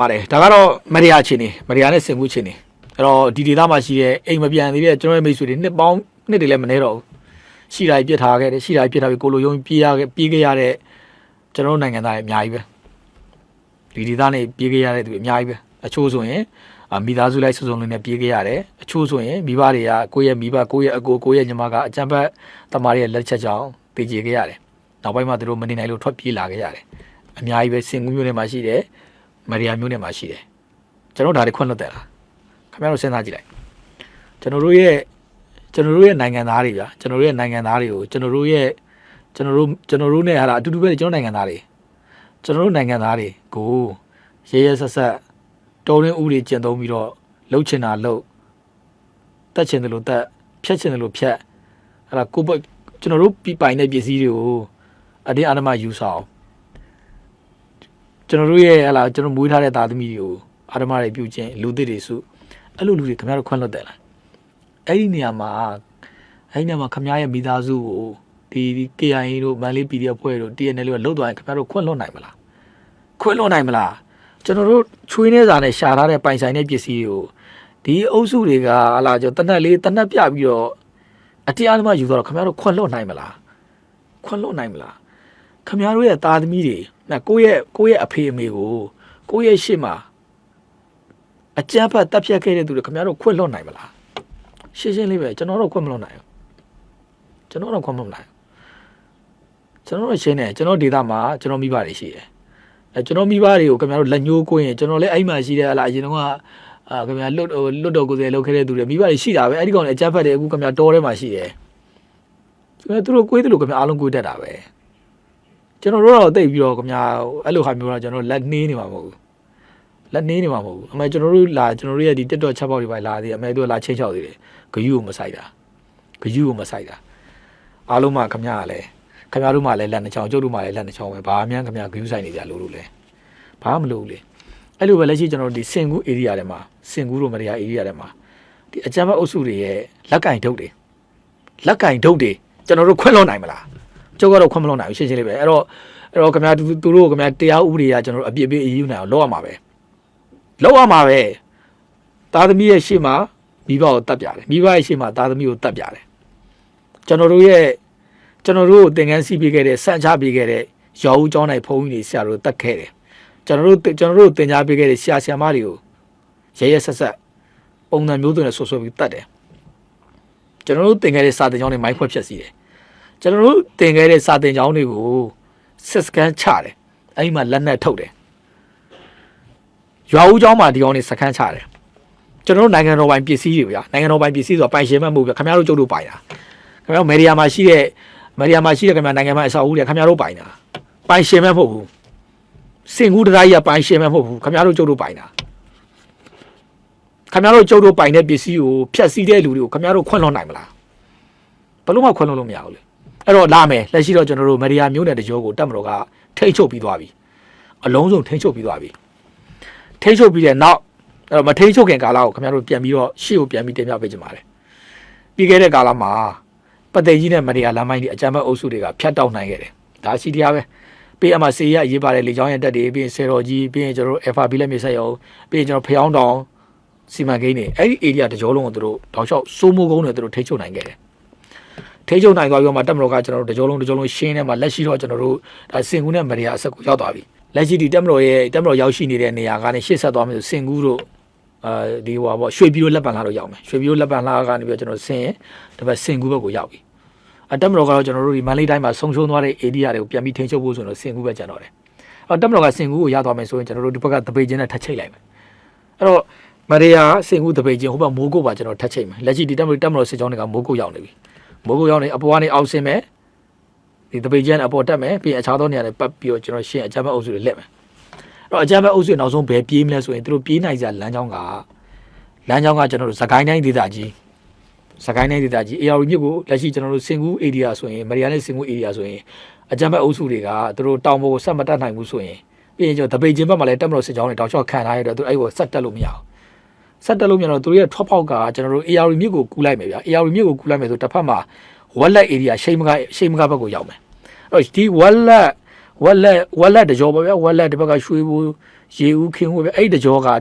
ပါတယ်ဒါကတော့မရိယာချင်းနေမရိယာနဲ့စင်ကူချင်းနေအဲ့တော့ဒီဒေသမှာရှိတဲ့အိမ်မပြန်သေးတဲ့ကျွန်တော်ရဲ့မိတ်ဆွေတွေနှစ်ပေါင်းနှစ်တွေလည်းမနေတော့ဘူးရှိတာကြီးပြစ်ထားခဲ့တယ်ရှိတာကြီးပြစ်ထားပြီးကိုလိုယုံပြေးရခဲ့ပြေးခဲ့ရတဲ့ကျွန်တော်တို့နိုင်ငံသားတွေအများကြီးပဲဒီဒေသနဲ့ပြေးခဲ့ရတဲ့သူတွေအများကြီးပဲအချို့ဆိုရင်အာမိသားစုလိုက်စုံစုံလေးနဲ့ပြေးခဲ့ရတယ်အချို့ဆိုရင်မိဘတွေကကိုယ့်ရဲ့မိဘကိုယ့်ရဲ့အကိုကိုယ့်ရဲ့ညီမကအကြံဖက်တမားရဲ့လက်ချက်ကြောင့်တည်ကြခဲ့ရတယ်နောက်ပိုင်းမှာသူတို့မနေနိုင်လို့ထွက်ပြေးလာခဲ့ရတယ်အများကြီးပဲစင်ကူးမျိုးတွေမှာရှိတယ် မရီယာမျိုးနဲ့မှာရှိတယ်ကျွန်တော်ဒါတွေခွင့်လွတ်တယ်လားခင်ဗျားတို့စဉ်းစားကြည့်လိုက်ကျွန်တော်တို့ရဲ့ကျွန်တော်တို့ရဲ့နိုင်ငံသားတွေဗျာကျွန်တော်တို့ရဲ့နိုင်ငံသားတွေကိုကျွန်တော်တို့ရဲ့ကျွန်တော်တို့ကျွန်တော်တို့နဲ့ဟာလားအတူတူပဲကျွန်တော်နိုင်ငံသားတွေကျွန်တော်တို့နိုင်ငံသားတွေကိုရဲရဲဆက်ဆက်တော်ရင်းဥတွေကျင့်သုံးပြီးတော့လှုပ်ချင်တာလှုပ်တက်ချင်တယ်လို့တက်ဖြတ်ချင်တယ်လို့ဖြတ်ဟာလားကိုယ့်ဘက်ကျွန်တော်တို့ပြပိုင်တဲ့ပစ္စည်းတွေကိုအတင်းအဓမ္မယူဆောင် ကျွန်တော်တို့ရဲ့ဟလာကျွန်တော်မွေးထားတဲ့သားသမီးတွေကိုအာဓမတွေပြုခြင်းလူသစ်တွေစုအဲ့လိုလူတွေခင်ဗျားတို့ခွင့်လွတ်တယ်လားအဲ့ဒီနေရာမှာအဲ့ဒီနေရာမှာခင်ဗျားရဲ့မိသားစုကိုဒီဒီ KIA တို့မန်လေး PDF ဖွဲ့တို့ TNL တို့လှုပ်သွားရင်ခင်ဗျားတို့ခွင့်လွတ်နိုင်မလားခွင့်လွတ်နိုင်မလားကျွန်တော်တို့ချွေးနေစာနဲ့ရှာထားတဲ့ပိုင်ဆိုင်တဲ့ပစ္စည်းတွေကိုဒီအုပ်စုတွေကဟလာကျွန်တော်တနက်လေးတနက်ပြပြီးတော့အတရားသမားယူတော့ခင်ဗျားတို့ခွင့်လွတ်နိုင်မလားခွင့်လွတ်နိုင်မလားခမရတို့ရဲ့သားသမီးတွေ နော်ကိုယ့်ရဲ့ကိုယ့်ရဲ့အဖေအမေကိုကိုယ့်ရဲ့ရှေ့မှာအကြမ်းဖက်တပ်ဖြတ်ခဲ့တဲ့သူတွေခမရတို့ခွင့်လွတ်နိုင်မလားရှင်းရှင်းလေးပဲကျွန်တော်တို့ခွင့်မလွတ်နိုင်ဘူးကျွန်တော်တို့ခွင့်မလွတ်နိုင်ဘူးကျွန်တော်တို့ရှင်းတယ်ကျွန်တော်ဒေတာမှာကျွန်တော်မိဘတွေရှိတယ်အဲကျွန်တော်မိဘတွေကိုခမရတို့လက်ညှိုးကိုရင်ကျွန်တော်လည်းအဲ့မှာရှိတယ်ဟလာအရင်တော့ကအာခမရလွတ်လွတ်တော်ကိုယ်စားလှယ်လုပ်ခဲ့တဲ့သူတွေမိဘတွေရှိတာပဲအဲ့ဒီကောင်တွေအကြမ်းဖက်တယ်အခုခမရတော်ထဲမှာရှိတယ်ကျွန်တော်တို့ကိုယ်တယ်လို့ခမရအားလုံးကိုယ်တတ်တာပဲ ကျွန်တော်တို့တော့တိတ်ပြီးတော့ခင်ဗျာအဲ့လိုဟာမျိုးတော့ကျွန်တော်လက်နှေးနေမှာမဟုတ်ဘူးလက်နှေးနေမှာမဟုတ်ဘူးအမေကျွန်တော်တို့လာကျွန်တော်တို့ရဲ့ဒီ TikTok ချက်ပေါက်တွေပါလာသေးတယ်အမေတို့လာချင်းချောက်သေးတယ်ဂယူကိုမဆိုင်တာဂယူကိုမဆိုင်တာအားလုံးမှခင်ဗျာကလည်းခင်ဗျားတို့မှလည်းလက်နှချောင်းကျုပ်တို့မှလည်းလက်နှချောင်းပဲဘာမှန်းခင်ဗျာဂယူဆိုင်နေကြလို့လို့လဲဘာမှမလုပ်ဘူးလေအဲ့လိုပဲလက်ရှိကျွန်တော်တို့ဒီစင်ကူး area ထဲမှာစင်ကူးတို့မရယာ area ထဲမှာဒီအကြမ်းဖက်အုပ်စုတွေရဲ့လက်ကင်ထုတ်တွေလက်ကင်ထုတ်တွေကျွန်တော်တို့ခွင့်လွှတ်နိုင်မလား ကျုပ်ကတော့ခွင့်မလွန်နိုင်ဘူးရှင်းရှင်းလေးပဲအဲ့တော့အဲ့တော့ခင်ဗျားသူသူတို့ခင်ဗျားတရားဥပဒေကကျွန်တော်တို့အပြစ်ပေးအရေးယူနိုင်အောင်လုပ်ရမှာပဲလုပ်ရမှာပဲသားသမီးရဲ့ရှေ့မှာမိဘကိုတတ်ပြတယ်မိဘရဲ့ရှေ့မှာသားသမီးကိုတတ်ပြတယ်ကျွန်တော်တို့ရဲ့ကျွန်တော်တို့ကိုသင်ခန်းစီးပေးခဲ့တဲ့စံချပေးခဲ့တဲ့ရောဦးကျောင်းနိုင်ဖုန်းကြီးတွေဆရာတို့တတ်ခဲ့တယ်ကျွန်တော်တို့ကျွန်တော်တို့သင်ကြားပေးခဲ့တဲ့ဆရာဆရာမတွေကိုရဲရဲဆက်ဆက်ပုံစံမျိုးစုံနဲ့ဆွဆွပြီးတတ်တယ်ကျွန်တော်တို့သင်ခဲ့တဲ့စာသင်ကျောင်းတွေမိုင်းခွက်ဖြတ်စီတယ် ကျွန်တော်တို့တင်ခဲ့တဲ့စာတင်ကြောင်းတွေကိုစစ်စကန်ချတယ်အဲ့ဒီမှာလက်နက်ထုတ်တယ်ရွာဦးကျောင်းမှာဒီကောင်တွေစကန်ချတယ်ကျွန်တော်တို့နိုင်ငံတော်ပိုင်ပစ္စည်းတွေဗျာနိုင်ငံတော်ပိုင်ပစ္စည်းဆိုတော့ပိုင်ရှင်မဲ့မဟုတ်ဗျာခင်ဗျားတို့ကျုပ်တို့ပိုင်တာခင်ဗျားတို့မေဒီယာမှာရှိတဲ့မေဒီယာမှာရှိတဲ့ခင်ဗျားနိုင်ငံမှာအဆောက်အဦတွေခင်ဗျားတို့ပိုင်တာပိုင်ရှင်မဲ့မဟုတ်ဘူးစင်ကူးတရားကြီးကပိုင်ရှင်မဲ့မဟုတ်ဘူးခင်ဗျားတို့ကျုပ်တို့ပိုင်တာခင်ဗျားတို့ကျုပ်တို့ပိုင်တဲ့ပစ္စည်းကိုဖျက်ဆီးတဲ့လူတွေကိုခင်ဗျားတို့ခွင့်လွှတ်နိုင်မလားဘယ်လို့မှခွင့်လွှတ်လို့မရဘူးလေ အဲ့တော့လာမယ်လက်ရှိတော့ကျွန်တော်တို့မရီယာမျိုးနယ်တကြောကိုတက်မတော်ကထိတ်ချုပ်ပြီးသွားပြီအလုံးစုံထိတ်ချုပ်ပြီးသွားပြီထိတ်ချုပ်ပြီးတဲ့နောက်အဲ့တော့မထိတ်ချုပ်ခင်ကာလကိုခင်ဗျားတို့ပြန်ပြီးတော့ရှေ့ကိုပြန်ပြီးတင်ပြပေးကြပါမယ်ပြီးခဲ့တဲ့ကာလမှာပသိမ်ကြီးနဲ့မရီယာလမ်းမိုင်းဒီအကြမ်းဖက်အုပ်စုတွေကဖျတ်တောက်နိုင်ခဲ့တယ်ဒါရှိတရားပဲပြီးအမှစေရရေးပါတယ်လေချောင်းရဲ့တက်တွေပြီးရင်ဆေတော်ကြီးပြီးရင်ကျွန်တော်တို့ FRB လက်မြေဆက်ရုံပြီးရင်ကျွန်တော်ဖျောင်းတောင်စီမံကိန်းတွေအဲ့ဒီ area တကြောလုံးကိုသူတို့တောက်လျှောက်စိုးမိုးကုန်းတွေသူတို့ထိတ်ချုပ်နိုင်ခဲ့တယ် ထိချုံနိုင်သွားပြီးတော့မှတက်မတော်ကကျွန်တော်တို့တကြောလုံးတကြောလုံးရှင်းနေမှာလက်ရှိတော့ကျွန်တော်တို့ဒါစင်ကူးနဲ့မရီယာအဆက်ကိုရောက်သွားပြီလက်ရှိဒီတက်မတော်ရဲ့တက်မတော်ရောက်ရှိနေတဲ့နေရာကနေရှေ့ဆက်သွားမယ်ဆိုစင်ကူးတို့အဲဒီဟိုပါပေါ့ရွှေပြည်တို့လက်ပံလာတော့ရောက်မယ်ရွှေပြည်တို့လက်ပံလာကနေပြီးတော့ကျွန်တော်ဆင်းရင်ဒီဘက်စင်ကူးဘက်ကိုရောက်ပြီအတက်မတော်ကတော့ကျွန်တော်တို့ဒီမန္တလေးတိုင်းမှာဆုံရှုံသွားတဲ့ area တွေကိုပြန်ပြီးထိန်းချုပ်ဖို့ဆိုတော့စင်ကူးပဲကျန်တော့တယ်အော်တက်မတော်ကစင်ကူးကိုရသွားမယ်ဆိုရင်ကျွန်တော်တို့ဒီဘက်ကတပိတ်ချင်းနဲ့ထပ်ချိတ်လိုက်မယ်အဲ့တော့မရီယာစင်ကူးတပိတ်ချင်းဟိုဘက်မိုးကုတ်ပါကျွန်တော်ထပ်ချိတ်မယ်လက်ရှိဒီတက်မတော်တက်မတော်စစ်ကြောင်းတွေကမိုးကုတ်ရောက်နေပြီ မိုးကုတ်ရောက်နေအပေါ်ကနေအောက်ဆင်းမယ်ဒီတပိတ်ကျန်းအပေါ်တက်မယ်ပြီးရင်အခြားသောနေရာတွေပတ်ပြီးတော့ကျွန်တော်ရှင်းအကြမ်းဖက်အုပ်စုတွေလက်မယ်အဲ့တော့အကြမ်းဖက်အုပ်စုနောက်ဆုံးဘယ်ပြေးမလဲဆိုရင်သူတို့ပြေးနိုင်ကြလမ်းကြောင်းကလမ်းကြောင်းကကျွန်တော်တို့စကိုင်းတိုင်းဒေသကြီးစကိုင်းတိုင်းဒေသကြီး AR မြစ်ကိုလက်ရှိကျွန်တော်တို့စင်ကူး area ဆိုရင်မရီယာနဲ့စင်ကူး area ဆိုရင်အကြမ်းဖက်အုပ်စုတွေကသူတို့တောင်ပေါ်ကိုဆက်မတက်နိုင်ဘူးဆိုရင်ပြီးရင်ကျွန်တော်တပိတ်ချင်းဘက်မှာလည်းတက်မလို့စစ်ကြောင်းတွေတောက်လျှောက်ခံထားရတော့သူအဲ့ကိုဆက်တက်လို့မရဘူး ဆက်တက်လို့မြန်တော့သူတို့ရဲ့ထွက်ပေါက်ကကျွန်တော်တို့ AR မြစ်ကိုကူးလိုက်မယ်ဗျာ AR မြစ်ကိုကူးလိုက်မယ်ဆိုတစ်ဖက်မှာ wallet area ရှိမကရှိမကဘက်ကိုရောက်မယ်အဲ့တော့ဒီ wallet wallet wallet တကြောပါဗျာ wallet ဒီဘက်ကရွှေဘူးရေဦးခင်ဦးပဲအဲ့ဒီတကြောကဒီ